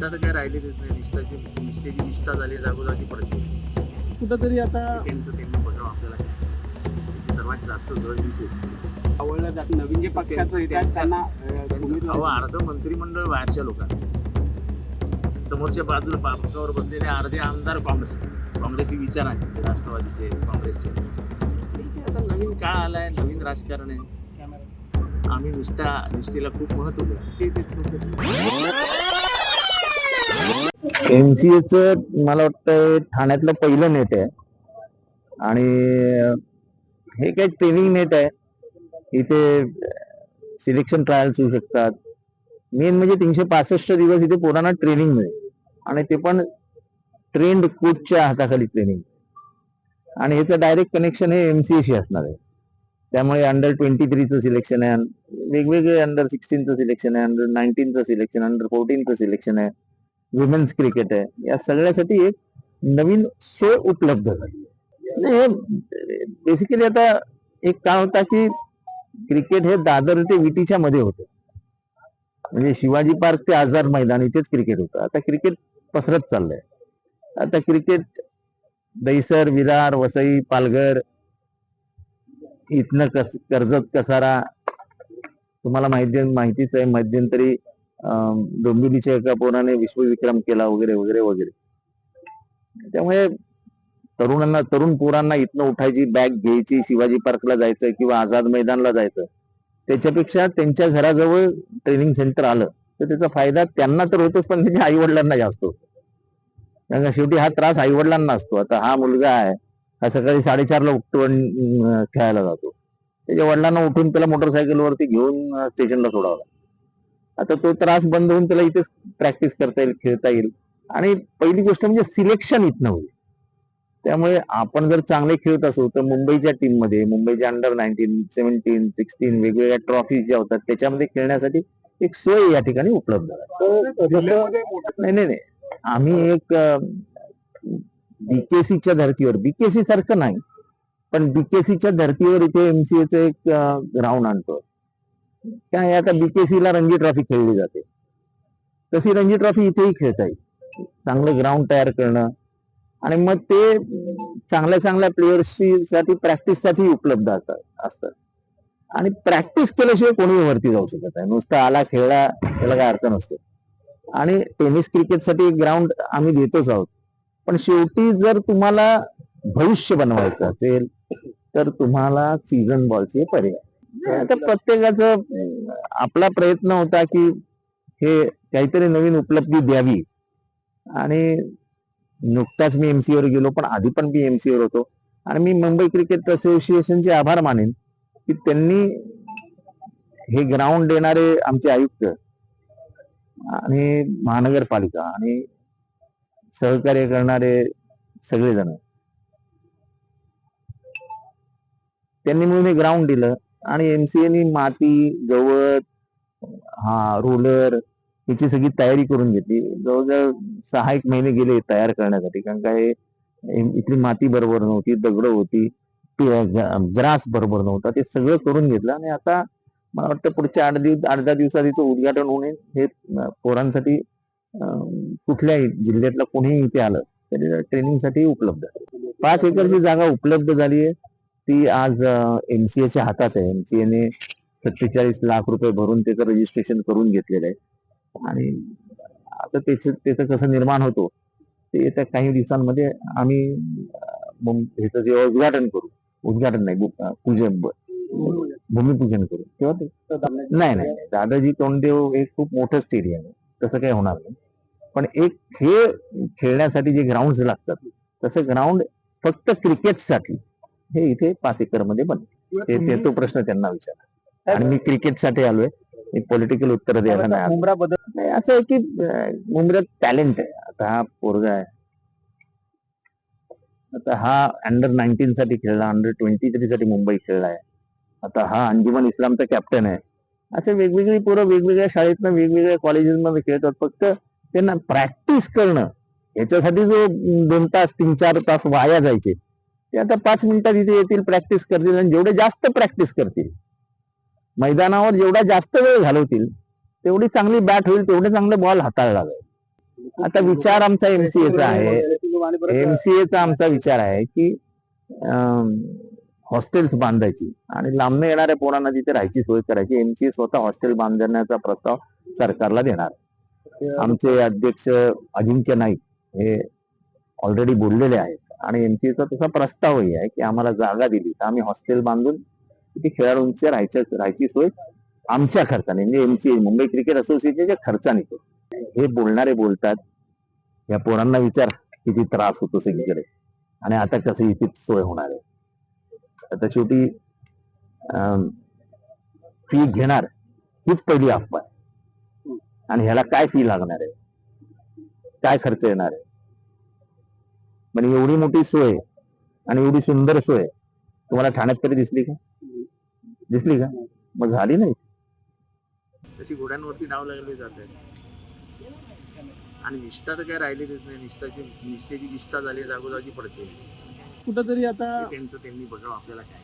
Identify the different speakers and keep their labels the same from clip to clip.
Speaker 1: निष्ठा तर काय राहिलेलीच नाही. निष्ठाची निष्ठेची निष्ठा झाली जागोजागी पडते
Speaker 2: कुठंतरी आता
Speaker 1: त्यांचं त्यांना बघावं आपल्याला. सर्वात जास्त जड दिसेल
Speaker 2: आवडलं जात. नवीन जे पक्षाचं त्यांना
Speaker 1: अहो अर्ध मंत्रिमंडळ बाहेरच्या लोकांना समोरच्या बाजूला बापकावर बसलेले अर्धे आमदार काँग्रेस. काँग्रेसी विचार आहेत राष्ट्रवादीचे काँग्रेसचे. ठीक आहे आता नवीन काळ आलाय नवीन राजकारण आहे. आम्ही निष्ठा निष्ठेला खूप महत्त्व देतो
Speaker 3: एमसीएच मला वाटतं ठाण्यातलं पहिलं नेट आहे. आणि हे काही ट्रेनिंग नेट आहे. इथे सिलेक्शन ट्रायल्स होऊ शकतात. मेन म्हणजे तीनशे पासष्ट दिवस इथे पोरांना ट्रेनिंग मिळेल. आणि ते पण ट्रेंड कोचच्या हाताखाली ट्रेनिंग आणि ह्याचं डायरेक्ट कनेक्शन हे एमसीएशी असणार आहे. त्यामुळे अंडर ट्वेंटी थ्रीचं सिलेक्शन आहे. वेगवेगळे अंडर सिक्स्टीनचं सिलेक्शन आहे. अंडर नाईन्टीनचं सिलेक्शन अंडर फोर्टीनचं सिलेक्शन आहे. वुमेन्स क्रिकेट आहे. या सगळ्यासाठी एक नवीन सोय उपलब्ध झाली. हे बेसिकली आता एक काय होता की क्रिकेट हे दादर ते विटीच्या मध्ये होतं. म्हणजे शिवाजी पार्क ते आझाद मैदान इथेच क्रिकेट होतं. आता क्रिकेट पसरत चाललंय. आता क्रिकेट दहिसर विरार वसई पालघर इथनं कस कर्जत कसारा तुम्हाला माहिती माहितीच आहे मध्यंतरी डोंबिवलीच्या एका पोराने विश्वविक्रम केला वगैरे वगैरे वगैरे. त्यामुळे तरुणांना तरुण पोरांना इथनं उठायची बॅग घ्यायची शिवाजी पार्कला जायचं किंवा आझाद मैदानला जायचं. त्याच्यापेक्षा त्यांच्या घराजवळ ट्रेनिंग सेंटर आलं तर त्याचा फायदा त्यांना तर होतोच पण त्याच्या आई वडिलांना जास्त होतो. कारण शेवटी हा त्रास आई वडिलांना असतो. आता हा मुलगा आहे हा सकाळी साडेचारला उठतो आणि खेळायला जातो. त्याच्या वडिलांना उठून त्याला मोटरसायकलवरती घेऊन स्टेशनला सोडावं आता तो त्रास बंद होऊन त्याला इथेच प्रॅक्टिस करता येईल खेळता येईल. आणि पहिली गोष्ट म्हणजे सिलेक्शन इथनं होईल. त्यामुळे आपण जर चांगले खेळत असू तर मुंबईच्या टीममध्ये मुंबईच्या अंडर नाईन्टीन सेव्हन्टीन सिक्स्टीन वेगवेगळ्या ट्रॉफी ज्या होतात त्याच्यामध्ये खेळण्यासाठी एक सोय या ठिकाणी उपलब्ध आहे. नाही नाही नाही. आम्ही एक बीकेसीच्या धर्तीवर बीकेसी सारखं नाही. पण बीकेसीच्या धर्तीवर इथे एमसीएचं एक ग्राउंड आणतो. काय आता बीकेसी ला रणजी ट्रॉफी खेळली जाते. तशी रणजी ट्रॉफी इथेही खेळता येईल. चांगलं ग्राउंड तयार करणं. आणि मग ते चांगल्या चांगल्या प्लेयर्सची साठी प्रॅक्टिससाठी उपलब्ध असतात. असतात. आणि प्रॅक्टिस केल्याशिवाय कोणी वरती जाऊ शकत नाही. नुसतं आला खेळला त्याला काय अर्थ नसतो. आणि टेनिस क्रिकेटसाठी ग्राउंड आम्ही देतोच आहोत. पण शेवटी जर तुम्हाला भविष्य बनवायचं असेल तर तुम्हाला सीझन बॉलचे पर्याय. आता प्रत्येकाचं आपला प्रयत्न होता की हे काहीतरी नवीन उपलब्धी द्यावी. आणि नुकताच मी एमसी वर गेलो पण आधी पण मी एमसी वर होतो. आणि मी मुंबई क्रिकेट असोसिएशनचे आभार मानेन की त्यांनी हे ग्राउंड देणारे आमचे आयुक्त आणि महानगरपालिका आणि सहकार्य करणारे सगळेजण त्यांनी मिळून हे ग्राउंड दिलं. आणि एमसीएनी माती गवत हा रोलर याची सगळी तयारी करून घेतली. जवळजवळ सहा एक महिने गेले तयार करण्यासाठी. कारण काय इथली माती बरोबर नव्हती दगड होती ग्रास बरोबर नव्हता. ते सगळं करून घेतलं आणि आता मला वाटतं पुढच्या आठ दिवस आठ दहा दिवसात तिचं उद्घाटन होणे हे पोरांसाठी कुठल्याही जिल्ह्यातलं कोणीही इथे आलं तरी ट्रेनिंगसाठी उपलब्ध पाच एकरची जागा उपलब्ध झाली आहे. ती आज एमसीएच्या हातात आहे. एमसीएने सत्तेचाळीस लाख रुपये भरून त्याचं रजिस्ट्रेशन करून घेतलेलं आहे. आणि आता त्याच त्याचं कसं निर्माण होतो ते येत्या काही दिवसांमध्ये आम्ही ह्याचं जेव्हा उद्घाटन करू. उद्घाटन नाही पूजन भूमिपूजन करू. तेव्हा ते- नाही नाही दादाजी तोंडदेव हे खूप मोठं स्टेडियम आहे. तसं काही होणार नाही. पण एक खेळ खेळण्यासाठी जे ग्राउंड लागतात तसं ग्राउंड फक्त क्रिकेटसाठी हे इथे पाच एकरमध्ये बन ते प्रश्न त्यांना विचार आणि मी क्रिकेटसाठी आलोय. एक पॉलिटिकल उत्तर द्यायला नाही.
Speaker 2: मुंब्रा बदल
Speaker 3: नाही असं आहे की अं, मुंबईत टॅलेंट आहे. आता हा पोरगा आहे. आता हा अंडर नाईन्टीन साठी खेळला अंडर ट्वेंटी थ्री साठी मुंबई खेळलाय आता हा अंजुमन इस्लामचा कॅप्टन आहे. असे वेगवेगळी पोरं वेगवेगळ्या शाळेतनं वेगवेगळ्या कॉलेजेसमध्ये खेळतात. फक्त त्यांना प्रॅक्टिस करणं याच्यासाठी जो दोन तास तीन चार तास वाया जायचे. ते आता पाच मिनिटात इथे येतील प्रॅक्टिस करतील आणि जेवढे जास्त प्रॅक्टिस करतील मैदानावर जेवढा जास्त वेळ घालवतील तेवढी चांगली बॅट होईल तेवढे चांगले बॉल हाताळला जाईल आता विचार आमचा एमसीएचा आहे. एमसीएचा आमचा विचार आहे की हॉस्टेल्स बांधायची आणि लांबने येणाऱ्या पोरांना तिथे राहायची सोय करायची. एमसीए स्वतः हॉस्टेल बांधण्याचा प्रस्ताव सरकारला देणार. आमचे अध्यक्ष अजिंक्य नाईक हे ऑलरेडी बोललेले आहेत. आणि एमसीचा तसा प्रस्तावही आहे की आम्हाला जागा दिली. तर आम्ही हॉस्टेल बांधून तिथे खेळाडूंच्या राहायच्या राहायची सोय आमच्या खर्चाने म्हणजे एमसीए मुंबई क्रिकेट असोसिएशनच्या खर्चाने करू हे बोलणारे बोलतात. या पोरांना विचार किती त्रास होतो सगळीकडे. आणि आता कसं इथे सोय होणार आहे. आता शेवटी फी घेणार हीच पहिली अफवा आणि ह्याला काय फी लागणार आहे? काय खर्च येणार आहे? पण एवढी मोठी सोय आणि एवढी सुंदर सोय तुम्हाला ठाण्यात तरी दिसली का? दिसली का? मग झाली नाही.
Speaker 1: तशी घोड्यांवरती नाव लागले जात आहे आणि निष्ठा तर काय राहिलेलीच नाही. निष्ठाची निष्ठेची निष्ठा झाली जागोजागी पडते.
Speaker 2: कुठंतरी आता
Speaker 1: त्यांचं त्यांनी बघावं आपल्याला काय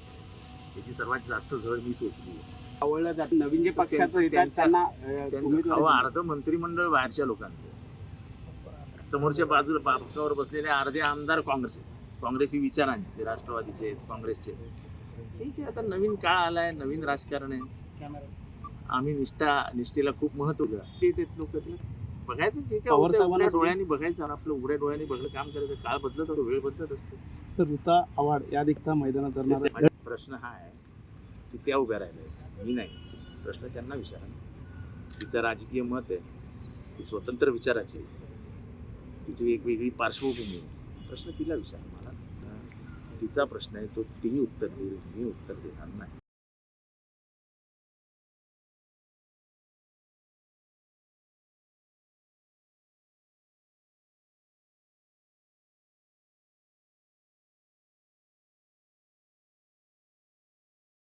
Speaker 1: त्याची सर्वात जास्त झळ मी सोचली
Speaker 2: आवडलं जात नवीन जे पक्षाचं त्यांना.
Speaker 1: अर्ध मंत्रिमंडळ बाहेरच्या लोकांचं. समोरच्या बाजूला बापकावर बसलेले अर्धे आमदार काँग्रेस काँग्रेसी विचारांचे ते राष्ट्रवादीचे आहेत, काँग्रेसचे आहेत. ठीक आहे आता नवीन काळ आलाय नवीन राजकारण आहे. आम्ही निष्ठा निष्ठेला खूप महत्त्व दिलं. ते ते लोक बघायचं जे काय डोळ्यांनी बघायचं आणि आपलं उघड्या डोळ्यांनी बघलं काम करायचं काळ बदलत असतो वेळ बदलत असते.
Speaker 2: तर ऋता आव्हाड या देखता मैदानात
Speaker 1: प्रश्न हा आहे की त्या उभ्या राहिल्या मी नाही. प्रश्न त्यांना विचारा. तिचं राजकीय मत आहे. ती स्वतंत्र विचाराची तिची वेगवेगळी पार्श्वभूमी प्रश्न तिला विचार मला तिचा प्रश्न आहे तो ती उत्तर देईल मी उत्तर देणार नाही.